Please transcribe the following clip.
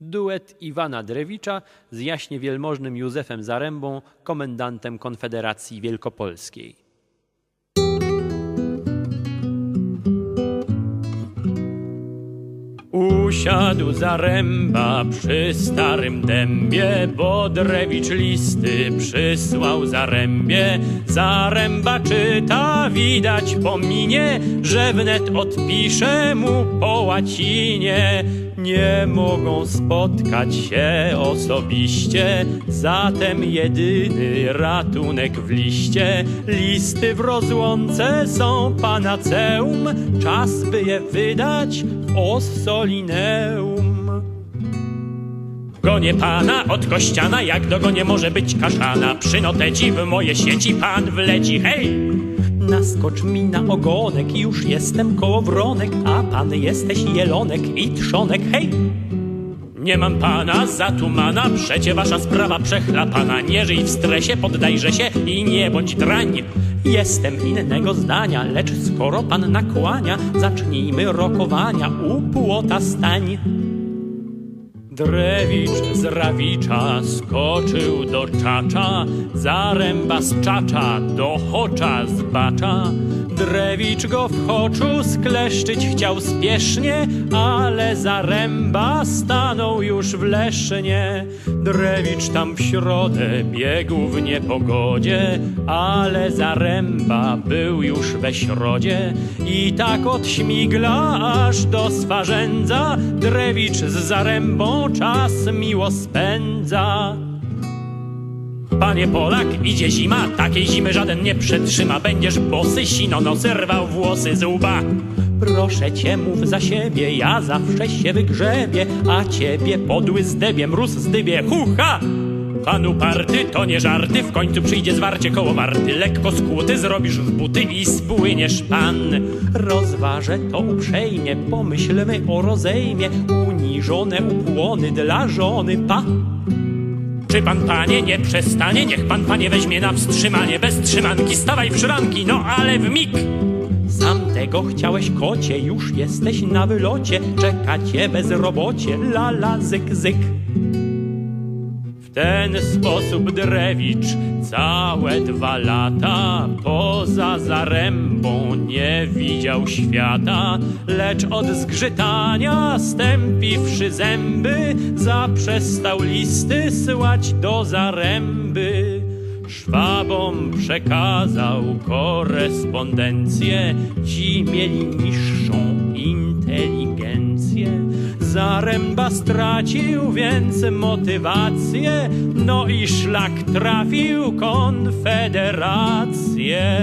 Duet Iwana Drewicza z jaśnie wielmożnym Józefem Zarębą, komendantem Konfederacji Wielkopolskiej. Usiadł Zaręba przy starym dębie, bo Drewicz listy przysłał Zarębie. Zaręba czyta, widać po minie, że wnet odpisze mu po łacinie. Nie mogą spotkać się osobiście, zatem jedyny ratunek w liście. Listy w rozłące są panaceum, czas by je wydać w Ossolineum. Gonię pana od kościana, jak dogonie może być kaszana. Przy noteci w moje sieci pan wleci, hej! Naskocz mi na ogonek, już jestem kołowronek, a pan jesteś jelonek i trzonek, hej! Nie mam pana za tumana, przecie wasza sprawa przechlapana. Nie żyj w stresie, poddajże się i nie bądź drań. Jestem innego zdania, lecz skoro pan nakłania, zacznijmy rokowania, u płota stań. Drewicz z Rawicza skoczył do czacza, zaręba z czacza do chocza z bacza. Drewicz go w choczu skleszczyć chciał spiesznie, ale zaręba stanął już w Lesznie. Drewicz tam w środę biegł w niepogodzie, ale zaręba był już we środzie. I tak od śmigla aż do swarzędza Drewicz z zarębą czas miło spędza. Panie Polak, idzie zima, takiej zimy żaden nie przetrzyma. Będziesz bosy, sino nosy, rwał włosy z łba. Proszę cię, mów za siebie, ja zawsze się wygrzebię, a ciebie podły zdebie, mróz zdybie, hucha! Panu party to nie żarty, w końcu przyjdzie zwarcie koło warty. Lekko skłuty zrobisz w buty i spłyniesz pan. Rozważę to uprzejmie, pomyślmy o rozejmie, uniżone ukłony dla żony pa. Czy pan panie nie przestanie? Niech pan panie weźmie na wstrzymanie. Bez trzymanki stawaj w szranki, no ale w mig. Sam tego chciałeś kocie, już jesteś na wylocie. Czeka cię bezrobocie, la la zyk zyk. Ten sposób Drewicz całe dwa lata poza zarębą nie widział świata, lecz od zgrzytania stępiwszy zęby zaprzestał listy słać do zaręby. Szwabom przekazał korespondencję, ci mieli Zaręba stracił więc motywację, no i szlak trafił konfederację.